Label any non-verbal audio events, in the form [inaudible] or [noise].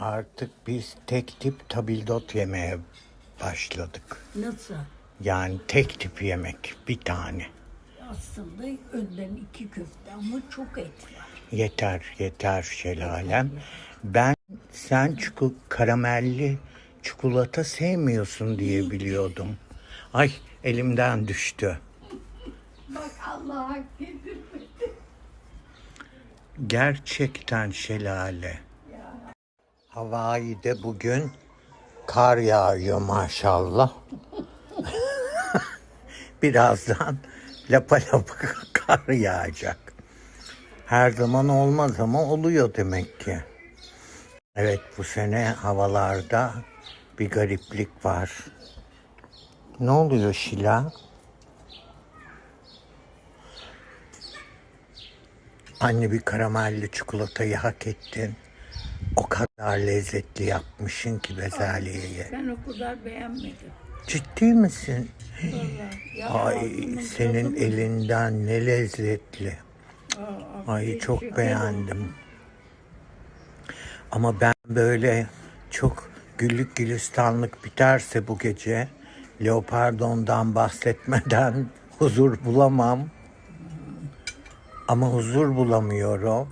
Artık biz tek tip tabildot yemeye başladık. Nasıl? Yani tek tip yemek bir tane. Aslında önden iki köfte ama çok et var. Yeter yeter şelalem. Ben sen çiku, karamelli çikolata sevmiyorsun diye biliyordum. Ay elimden düştü. Bak Allah'a [laughs] Gerçekten şelale. Hawaii'de bugün kar yağıyor maşallah. [laughs] Birazdan lapa lapa [laughs] kar yağacak. Her zaman olmaz ama oluyor demek ki. Evet bu sene havalarda bir gariplik var. Ne oluyor Şila? Anne bir karamelli çikolatayı hak ettin. O kadar lezzetli yapmışsın ki bezelyeyi. Ben o kadar beğenmedim. Ciddi misin? Vallahi. Ya Ay ağzımın senin elinden ne lezzetli. Aa, Ay çok beğendim. Ama ben böyle çok güllük gülistanlık biterse bu gece Leopardon'dan bahsetmeden [laughs] huzur bulamam. Ama huzur bulamıyorum.